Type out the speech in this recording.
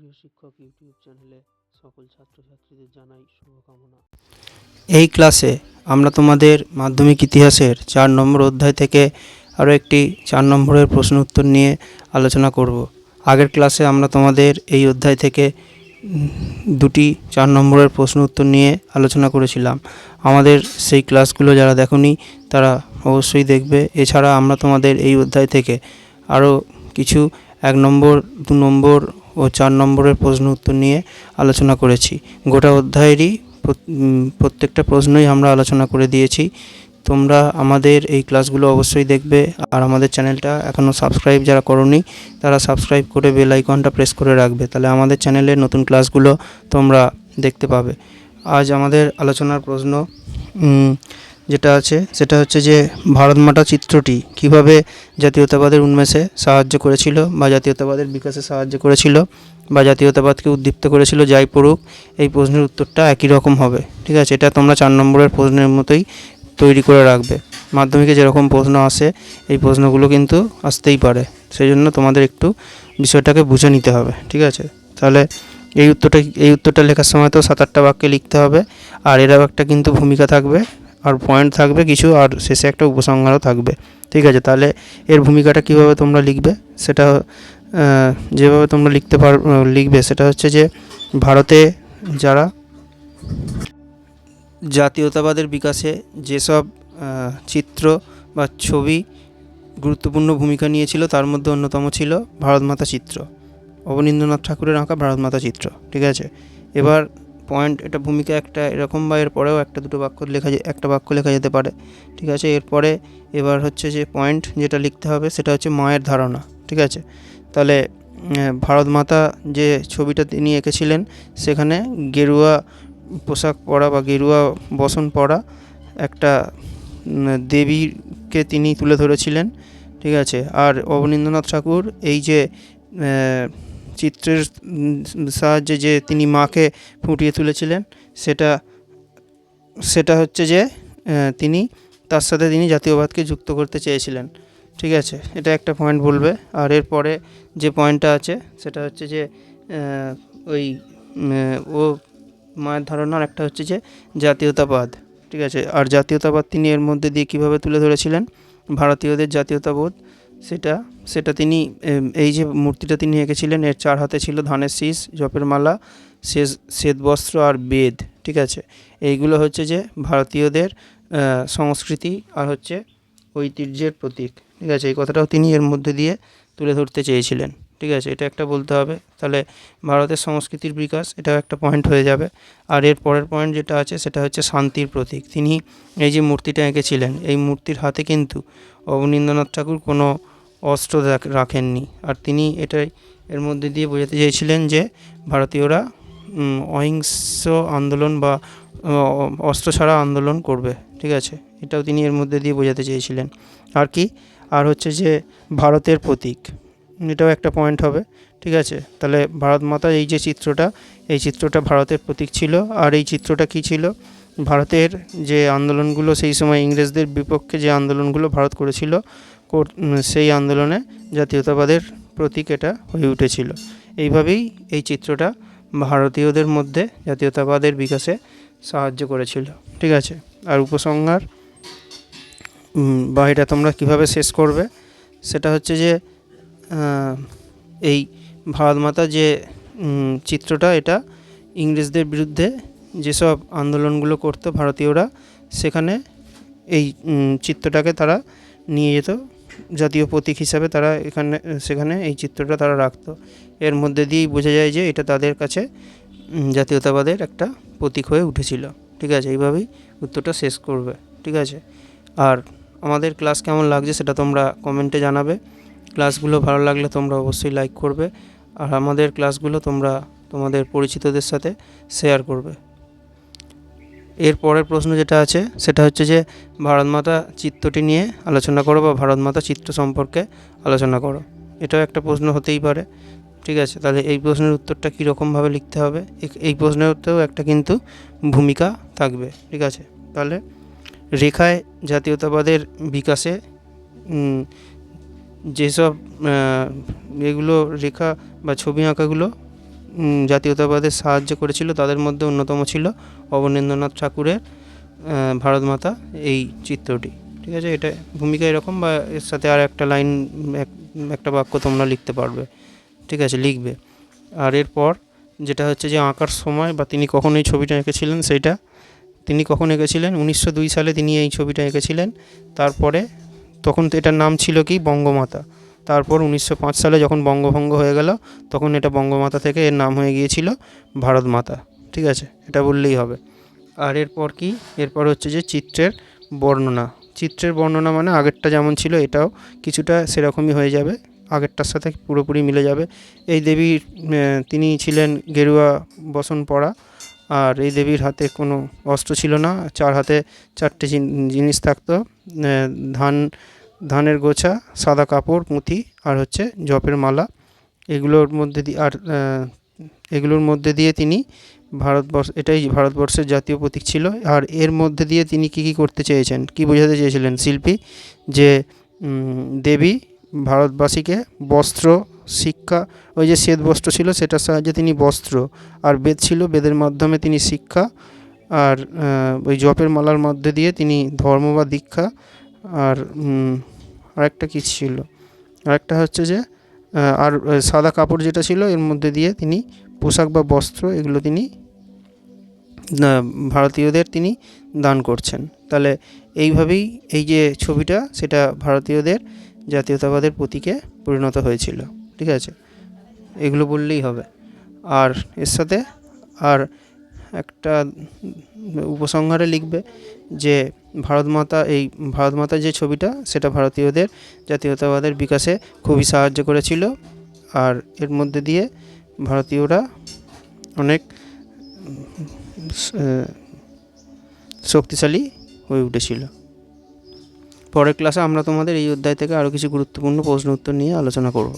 গৃহশিক্ষক YouTube চ্যানেলে সকল ছাত্রছাত্রীদের জানাই শুভকামনা। এই ক্লাসে আমরা তোমাদের মাধ্যমিক ইতিহাসের চার নম্বর অধ্যায় থেকে আরও একটি চার নম্বরের প্রশ্ন উত্তর নিয়ে আলোচনা করব। আগের ক্লাসে আমরা তোমাদের এই অধ্যায় থেকে দুটি চার নম্বরের প্রশ্ন উত্তর নিয়ে আলোচনা করেছিলাম। আমাদের সেই ক্লাসগুলো যারা দেখনি, তারা অবশ্যই দেখবে। এছাড়া আমরা তোমাদের এই অধ্যায় থেকে আরও কিছু এক নম্বর, দু নম্বর ও চার নম্বরের প্রশ্ন উত্তর নিয়ে আলোচনা করেছি। গোটা অধ্যায়েরই প্রত্যেকটা প্রশ্নই আমরা আলোচনা করে দিয়েছি। তোমরা আমাদের এই ক্লাসগুলো অবশ্যই দেখবে আর আমাদের চ্যানেলটা এখনও সাবস্ক্রাইব যারা করনি, তারা সাবস্ক্রাইব করে বেল আইকনটা প্রেস করে রাখবে। তাহলে আমাদের চ্যানেলে নতুন ক্লাসগুলো তোমরা দেখতে পাবে। আজ আমাদের আলোচনার প্রশ্ন যেটা আছে, সেটা হচ্ছে যে ভারত ভারতমাতা চিত্রটি কীভাবে জাতীয়তাবাদের উন্মেষে সাহায্য করেছিল বা জাতীয়তাবাদের বিকাশে সাহায্য করেছিল বা জাতীয়তাবাদকে উদ্দীপ্ত করেছিল, যাই পড়ুক, এই প্রশ্নের উত্তরটা একই রকম হবে। ঠিক আছে? এটা তোমরা চার নম্বরের প্রশ্নের মতোই তৈরি করে রাখবে। মাধ্যমিকে যেরকম প্রশ্ন আসে, এই প্রশ্নগুলো কিন্তু আসতেই পারে। সেই জন্য তোমাদের একটু বিষয়টাকে বুঝে নিতে হবে। ঠিক আছে? তাহলে এই উত্তরটা এই উত্তরটা লেখার সময় তো সাত আটটা বাক্যে লিখতে হবে। আর এরাও একটা কিন্তু ভূমিকা থাকবে। আর পয়েন্ট থাকবে কিছু, আর শেষে একটা উপসংহারও থাকবে। ঠিক আছে, তাহলে এর ভূমিকাটা কীভাবে তোমরা লিখবে? সেটা যেভাবে তোমরা লিখতে পার, লিখবে, সেটা হচ্ছে যে ভারতে যারা জাতীয়তাবাদের বিকাশে যেসব চিত্র বা ছবি গুরুত্বপূর্ণ ভূমিকা নিয়েছিল, তার মধ্যে অন্যতম ছিল ভারতমাতা চিত্র। অবনীন্দ্রনাথ ঠাকুরের আঁকা ভারতমাতা চিত্র। ঠিক আছে? এবার পয়েন্ট এটা ভূমিকা একটা এরকম বা এর পরেও একটা দুটো বাক্য লেখা একটা বাক্য লেখা যেতে পারে। ঠিক আছে? এরপরে এবার হচ্ছে যে পয়েন্ট যেটা লিখতে হবে সেটা হচ্ছে মায়ের ধারণা। ঠিক আছে? তাহলে উম, ভারতমাতা যে ছবিটা তিনি এঁকেছিলেন সেখানে গেরুয়া পোশাক পরা বা গেরুয়া বসন পরা একটা দেবীকে তিনি তুলে ধরেছিলেন। ঠিক আছে? আর অবনীন্দ্রনাথ ঠাকুর এই যে চিত্রের সাহায্যে যে তিনি মাকে ফুটিয়ে তুলেছিলেন, সেটা সেটা হচ্ছে যে তিনি, তার সাথে তিনি জাতীয়বাদকে যুক্ত করতে চেয়েছিলেন। ঠিক আছে? এটা একটা পয়েন্ট বলবে। আর এরপরে যে পয়েন্টটা আছে, সেটা হচ্ছে যে ওই ও মায়ের ধারণার একটা হচ্ছে যে, জাতীয়তাবাদ। ঠিক আছে? আর জাতীয়তাবাদ তিনি এর মধ্যে দিয়ে কীভাবে তুলে ধরেছিলেন? ভারতীয়দের জাতীয়তাবোধ সেটা সেটা তিনি এই যে মূর্তিটা তিনি এঁকেছিলেন, এর চার হাতে ছিল ধানের শীষ, জপের মালা, শেষ, শ্বেতবস্ত্র আর বেদ, ঠিক আছে? এইগুলো হচ্ছে যে ভারতীয়দের সংস্কৃতি আর হচ্ছে ঐতিহ্যের প্রতীক, ঠিক আছে? এই কথাটাও তিনি এর মধ্যে দিয়ে তুলে ধরতে চেয়েছিলেন, ঠিক আছে? এটা একটা বলতে হবে। তাহলে ভারতের সংস্কৃতির বিকাশ, এটাও একটা পয়েন্ট হয়ে যাবে। আর এর পরের পয়েন্ট যেটা আছে, সেটা হচ্ছে শান্তির প্রতীক। তিনি এই যে মূর্তিটা এঁকেছিলেন, এই মূর্তির হাতে কিন্তু অবনীন্দ্রনাথ ঠাকুর কোনো অস্ত্র রাখেননি। আর তিনি এটাই এর মধ্যে দিয়ে বোঝাতে চেয়েছিলেন যে ভারতীয়রা অহিংস আন্দোলন বা অস্ত্র ছাড়া আন্দোলন করবে। ঠিক আছে? এটাও তিনি এর মধ্যে দিয়ে বোঝাতে চেয়েছিলেন। আর কি? আর হচ্ছে যে ভারতের প্রতীক। এটাও একটা পয়েন্ট হবে। ঠিক আছে? তাহলে ভারত মাতার এই যে চিত্রটা, এই চিত্রটা ভারতের প্রতীক ছিল। আর এই চিত্রটা কি ছিল? ভারতের যে আন্দোলনগুলো সেই সময় ইংরেজদের বিপক্ষে যে আন্দোলনগুলো ভারত করেছিল সেই আন্দোলনে জাতীয়তাবাদের প্রতীক এটা হয়ে উঠেছিল। এইভাবেই এই চিত্রটা ভারতীয়দের মধ্যে জাতীয়তাবাদের বিকাশে সাহায্য করেছিল। ঠিক আছে? আর উপসংহার বা এটা তোমরা কীভাবে শেষ করবে? সেটা হচ্ছে যে এই ভারতমাতা যে চিত্রটা, এটা ইংরেজদের বিরুদ্ধে যেসব আন্দোলনগুলো করতো ভারতীয়রা, সেখানে এই চিত্রটাকে তারা নিয়ে যেত। জাতীয় প্রতীক হিসাবে তারা এখানে, সেখানে এই চিত্রটা তারা রাখত। এর মধ্যে দিয়েই বোঝা যায় যে এটা তাদের কাছে জাতীয়তাবাদের একটা প্রতীক হয়ে উঠেছিল। ঠিক আছে, এইভাবেই উত্তরটা শেষ করবে। ঠিক আছে? আর আমাদের ক্লাস কেমন লাগছে সেটা তোমরা কমেন্টে জানাবে। ক্লাসগুলো ভালো লাগলে তোমরা অবশ্যই লাইক করবে। আর আমাদের ক্লাসগুলো তোমরা তোমাদের পরিচিতদের সাথে শেয়ার করবে। এর পরের প্রশ্ন যেটা আছে, সেটা হচ্ছে যে ভারতমাতা চিত্রটি নিয়ে আলোচনা করো বা ভারতমাতা চিত্র সম্পর্কে আলোচনা করো। এটাও একটা প্রশ্ন হতেই পারে। ঠিক আছে, তাহলে এই প্রশ্নের উত্তরটা কীরকমভাবে লিখতে হবে? এই প্রশ্নেরতেও একটা কিন্তু ভূমিকা থাকবে। ঠিক আছে, তাহলে রেখায় জাতীয়তাবাদের বিকাশে যেসব এগুলো রেখা বা ছবি আঁকাগুলো উম, জাতীয়তাবাদে সাহায্য করেছিল তাদের মধ্যে অন্যতম ছিল অবনীন্দ্রনাথ ঠাকুরের ভারত মাতা এই চিত্রটি। ঠিক আছে? এটা ভূমিকা এরকম বা এর সাথে আর একটা লাইন এক- একটা বাক্য তোমরা লিখতে পারবে। ঠিক আছে? লিখবে। আর এরপর যেটা হচ্ছে যে আঁকার সময় বা তিনি কখন এই ছবিটা এঁকেছিলেন সেইটা তিনি কখন এঁকেছিলেন? উনিশশো দুই সালে তিনি এই ছবিটা এঁকেছিলেন। তারপরে তখন এটার নাম ছিল কি? বঙ্গমাতা। তারপর উনিশশো পাঁচ সালে যখন বঙ্গভঙ্গ হয়ে গেল, তখন এটা বঙ্গমাতা থেকে এর নাম হয়ে গিয়েছিল ভারত মাতা। ঠিক আছে? এটা বললেই হবে। আর এরপর কি? এরপর হচ্ছে যে চিত্রের বর্ণনা। চিত্রের বর্ণনা মানে আগেরটা যেমন ছিল, এটাও কিছুটা সেরকমই হয়ে যাবে। আগেরটার সাথে পুরোপুরি মিলে যাবে। এই দেবীর তিনি ছিলেন গেরুয়া বসন পরা আর এই দেবীর হাতে কোনো অস্ত্র ছিল না। চার হাতে চারটে জিনিস থাকতো। ধান ধানের গোছা, সাদা কাপড় পুঁথি আর হচ্ছে জপের মালা। এগুলোর মধ্যে দিয়ে আর এগুলোর মধ্যে দিয়ে তিনি ভারতবর্ষ, এটাই ভারতবর্ষের জাতীয় প্রতীক ছিল। আর এর মধ্যে দিয়ে তিনি কী কী করতে চেয়েছেন? কী বোঝাতে চেয়েছিলেন শিল্পী? যে দেবী ভারতবাসীকে বস্ত্র, শিক্ষা, ওই যে শ্বেত বস্ত্র ছিল সেটার সাহায্যে তিনি বস্ত্র আর বেদ ছিল, বেদের মাধ্যমে তিনি শিক্ষা আর ওই জপের মালার মধ্যে দিয়ে তিনি ধর্ম বা দীক্ষা আর আরেকটা কী ছিল? আরেকটা হচ্ছে যে আর সাদা কাপড় যেটা ছিল, এর মধ্যে দিয়ে তিনি পোশাক বা বস্ত্র এগুলো তিনি ভারতীয়দের তিনি দান করছেন। তাহলে এইভাবেই এই যে ছবিটা, সেটা ভারতীয়দের জাতীয়তাবাদের প্রতীকে পরিণত হয়েছিল। ঠিক আছে? এগুলো বললেই হবে। আর এর সাথে, আর একটা উপসংহারে লিখবে যে ভারত মাতা, এই ভারত মাতা যে ছবিটা, সেটা ভারতীয়দের জাতীয়তাবাদের বিকাশে খুবই সাহায্য করেছিল। আর এর মধ্যে দিয়ে ভারতীয়রা অনেক শক্তিশালী হয়ে উঠেছিল। পরের ক্লাসে আমরা তোমাদের এই অধ্যায় থেকে আরও কিছু গুরুত্বপূর্ণ প্রশ্ন উত্তর নিয়ে আলোচনা করব।